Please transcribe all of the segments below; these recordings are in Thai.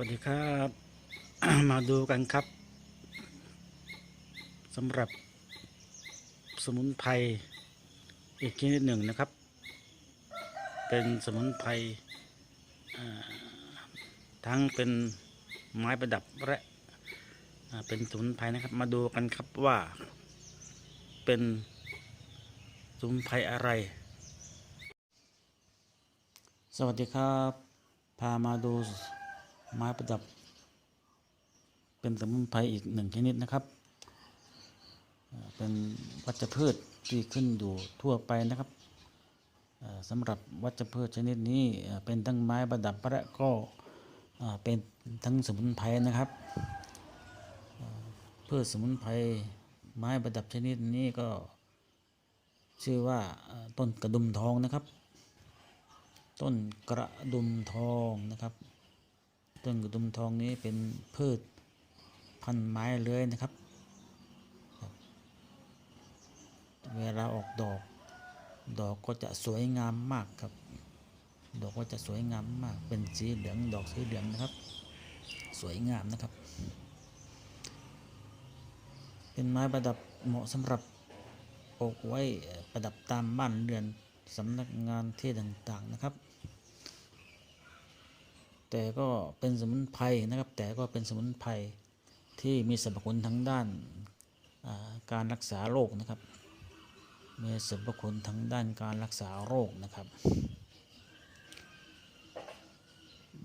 วัสดีครับ มาดูกันครับสำหรับสมุนไพรอีกชนิดหนึ่งนะครับ เป็นสมุนไพรทั้งเป็นไม้ประดับและเป็นสมุนไพรนะครับ มาดูกันครับว่าเป็นสมุนไพรอะไร สวัสดีครับ พามาดู ไม้ประดับ เป็นสมุนไพรอีกหนึ่งชนิดนะครับ เป็นวัชพืชที่ขึ้นอยู่ทั่วไปนะครับสำหรับวัชพืชชนิดนี้เป็นทั้งไม้ประดับและก็เป็นทั้งสมุนไพรนะครับพืชสมุนไพรไม้ประดับชนิดนี้ก็ชื่อว่าต้นกระดุมทองนะครับ ต้นกระดุมทองนะครับ ต้นกระดุมทองนี้เป็นพืชพันไม้เลื้อยนะครับครับ เวลาออกดอก ดอกก็จะสวยงามมากครับ ดอกก็จะสวยงามมาก เป็นสีเหลือง ดอกสีเหลืองนะครับ สวยงามนะครับ เป็นไม้ประดับเหมาะสำหรับปลูกไว้ประดับตามบ้านเรือนสำนักงานที่ต่างๆนะครับ แต่ก็เป็นสมุนไพรนะครับ แต่ก็เป็นสมุนไพรที่มีสรรพคุณทั้งด้านาการรักษาโรคนะครับ มีสรรพคุณทั้งด้านการรักษาโรคนะครับ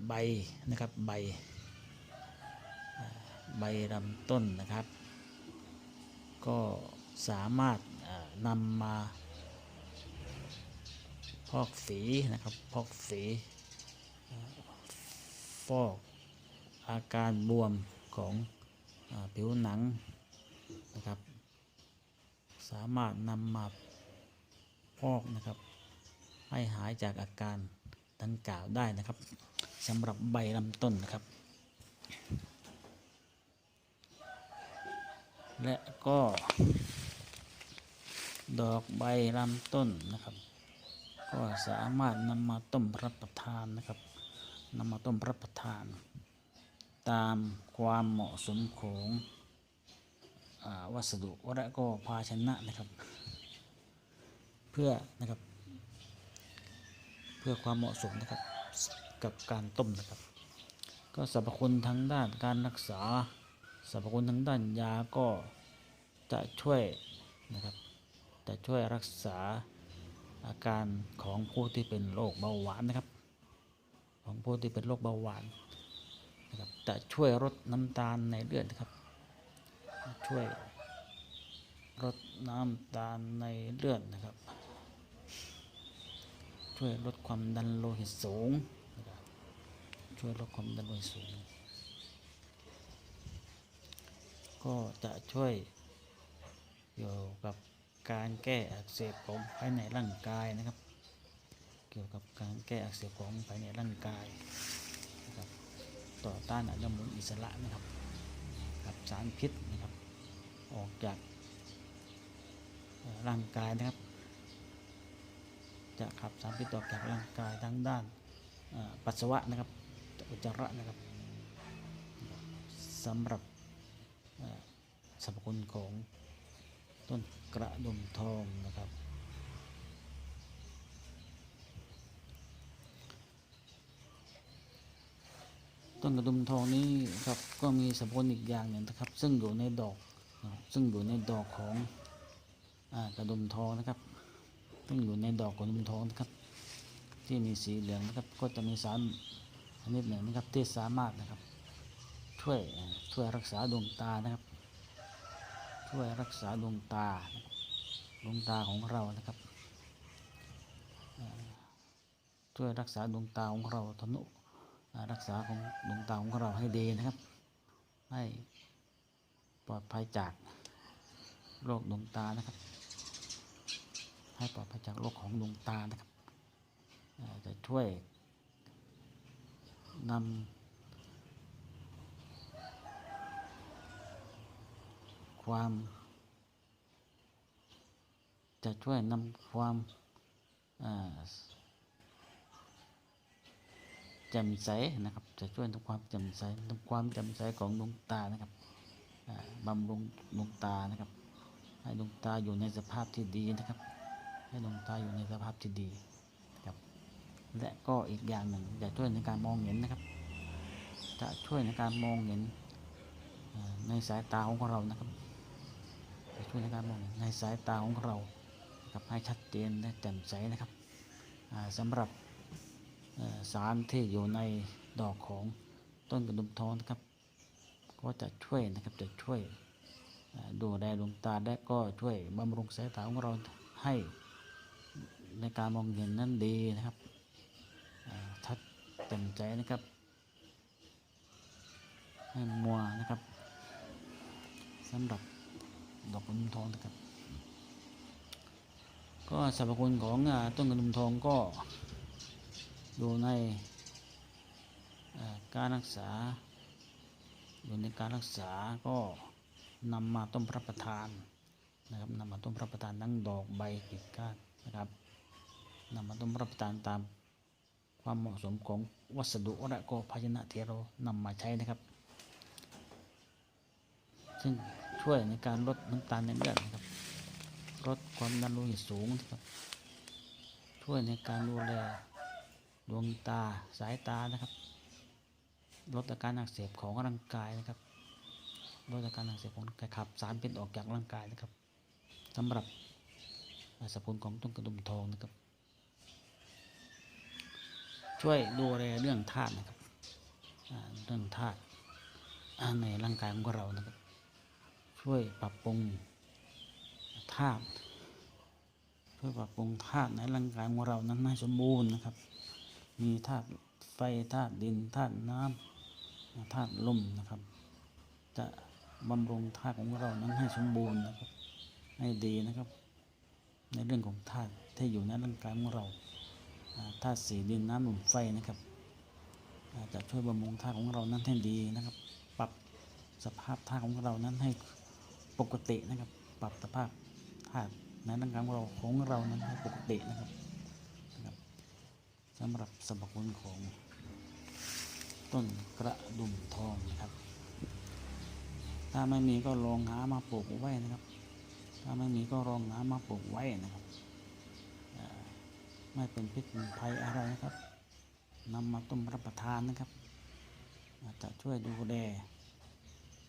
ใบนะครับใบ ใบลำต้นนะครับ ก็สามารถนำมาพอกฝีนะครับพอกฝี ฟอก อาการบวมของอผิวหนังนะครับ สามารถนำมาพอกนะครับ ให้หายจากอาการดังกล่าวได้นะครับสำหรับใบลำต้นนะครับ และก็ดอกใบลำต้นนะครับ ก็สามารถนำมาต้มรับประทานนะครับ นำมาต้มรับประทาน ตามความเหมาะสมของอวัสดุและก็ภาชนะนะครับ เพื่อนะครับ เพื่อความเหมาะสมนะครับกับการต้มนะครับ ก็สรรพคุณทางด้านการรักษาสรรพคุณทางด้านยาก็จะช่วยนะครับจะช่วยรักษาอาการของผู้ที่เป็นโรคเบาหวานนะครับ ของผู้ที่เป็นโรคเบาหวานนะครับจะช่วยลดน้ำตาลในเลือดนะครับ ช่วยลดน้ำตาลในเลือดนะครับ ช่วยลดความดันโลหิตสูงนะครับช่วยลดความดันโลหิตสูง ก็จะช่วยเกี่ยวกับการแก้อักเสบของภายในร่างกายนะครับ กี่ยวกับการแก้อักเสบของภายในร่างกายนะครับต่อต้านอนุมูลอิสระนะครับขับสารพิษนะครับ ออกจากร่างกายนะครับ จะขับสารพิษออกจากร่างกายทั้งด้านปัสสาวะนะครับอุจจาระนะครับสำหรับสรรพคุณของต้นกระดุมทองนะครับ ต้นกระดุมทองนี้ครับก็มีสรรพคุณอีกอย่างหนึ่งนะครับ ซึ่งอยู่ในดอกซึ่งอยู่ในดอกของอกระดุมทองนะครับ ซึ่งอยู่ในดอกกระดุมทองนะครับ ที่มีสีเหลืองนะครับ ก็จะมีสารชนิดหนึ่งนะครับที่สามารถนะครับ ช่วยช่วยรักษาดวงตานะครับ ช่วยรักษาดวงตาดวงตาของเรานะครับช่วยรักษาดวงตาของเราทนุ อ่ารักษาของดวงตาของเราให้ดีนะครับ ให้ปลอดภัยจากโรคดวงตานะครับ ให้ปลอดภัยจากโรคของดวงตานะครับจะช่วยนำความ จะช่วยนำความอ่า แจ่มใสนะครับ จะช่วยทำความแจ่มใสทำความแจ่มใสของดวงตานะครับบำรุงดวงตานะครับ ให้ดวงตาอยู่ในสภาพที่ดีนะครับ ให้ดวงตาอยู่ในสภาพที่ดีครับ และก็อีกอย่างหนึ่งจะช่วยในการมองเห็นนะครับ จะช่วยในการมองเห็นในสายตาของเรานะครับจะช่วยในการมองเห็นในสายตาของเราครับให้ชัดเจนและแจ่มใสนะครับอ่าสำหรับ สารที่อยู่ในดอกของต้นกระดุมทองนะครับ ก็จะช่วยนะครับจะช่วยดูแลดวงตาและก็ช่วยบำรุงสายตาของเราให้ในการมองเห็นนั้นดีนะครับอ่าชัดแจ่มใสนะครับ ให้มัวนะครับสำหรับดอกกระดุมทองนะครับ ก็สรรพคุณของต้นกระดุมทองก็ อยู่ในการรักษา อยู่ในการรักษาก็นำมาต้มรับประทานนะครับนำมาต้มรับประทานทั้งดอกใบกิ่งก้านนะครับนำมาต้มรับประทานตามความเหมาะสมของวัสดุและก็ภาชนะที่เรานำมาใช้นะครับซึ่งช่วยในการลดน้ำตาลในเลือดนะครับ ลดความดันโลหิตสูงนะครับ ช่วยในการดูแล ดวงตาสายตานะครับ ลดอาการอักเสบของร่างกายนะครับลดอาการอักเสบของกายขับสารพิษออกจากร่างกายนะครับสำหรับสรรพคุณของต้นกระดุมทองนะครับ ช่วยดูแลเรื่องธาตุนะครับเรื่องธาตุในร่างกายของเรานะครับ ช่วยปรับปรุงธาตุช่วยปรับปรุงธาตุในร่างกายของเรานั้นให้สมบูรณ์นะครับ มีธาตุไฟธาตุดินธาตุน้ำธาตุลมนะครับ จะบำรุงธาตุของเรานั้นให้สมบูรณ์นะครับ ให้ดีนะครับ ในเรื่องของธาตุที่อยู่ในร่างกายของเราธาตุสีดินน้ำลมไฟนะครับจะช่วยบำรุงธาตุของเรานั้นให้ดีนะครับ ปรับสภาพธาตุของเรานั้นให้ปกตินะครับ ปรับสภาพธาตุในร่างกายของเราของเรานั้นให้ปกตินะครับ สำหรับสรรพคุณของต้นกระดุมทองนะครับ ถ้าไม่มีก็ลองหามาปลูกไว้นะครับ ถ้าไม่มีก็ลองหามาปลูกไว้นะครับ ไม่เป็นพิษเป็นภัยอะไรนะครับนำมาต้มรับประทานนะครับอาจจะช่วยดูแล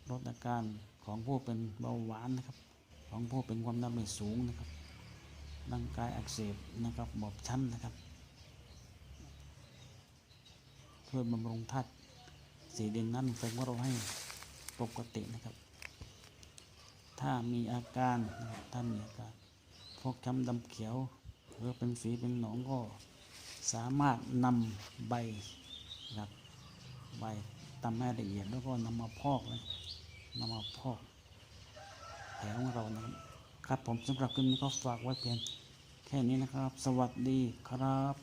ลดอาการของผู้เป็นเบาหวานนะครับ ของผู้เป็นความดันโลหิตสูงนะครับร่างกายอักเสบนะครับบอบช้ำนะครับ ช่วยบำรุงธาตุสีดินนั้นไฟของเราให้ปกตินะครับ ถ้ามีอาการนะครับถ้ามีอาการฟกช้ำดำเขียวหรือเป็นฝีเป็นหนองก็สามารถนำใบนะครับใบตำให้ละเอียดแล้วก็นำมาพอกนะนำมาพอกแผลของเรานะครับครับผมสำหรับคลิปนี้ก็ฝากไว้เพียงแค่นี้นะครับ สวัสดีครับ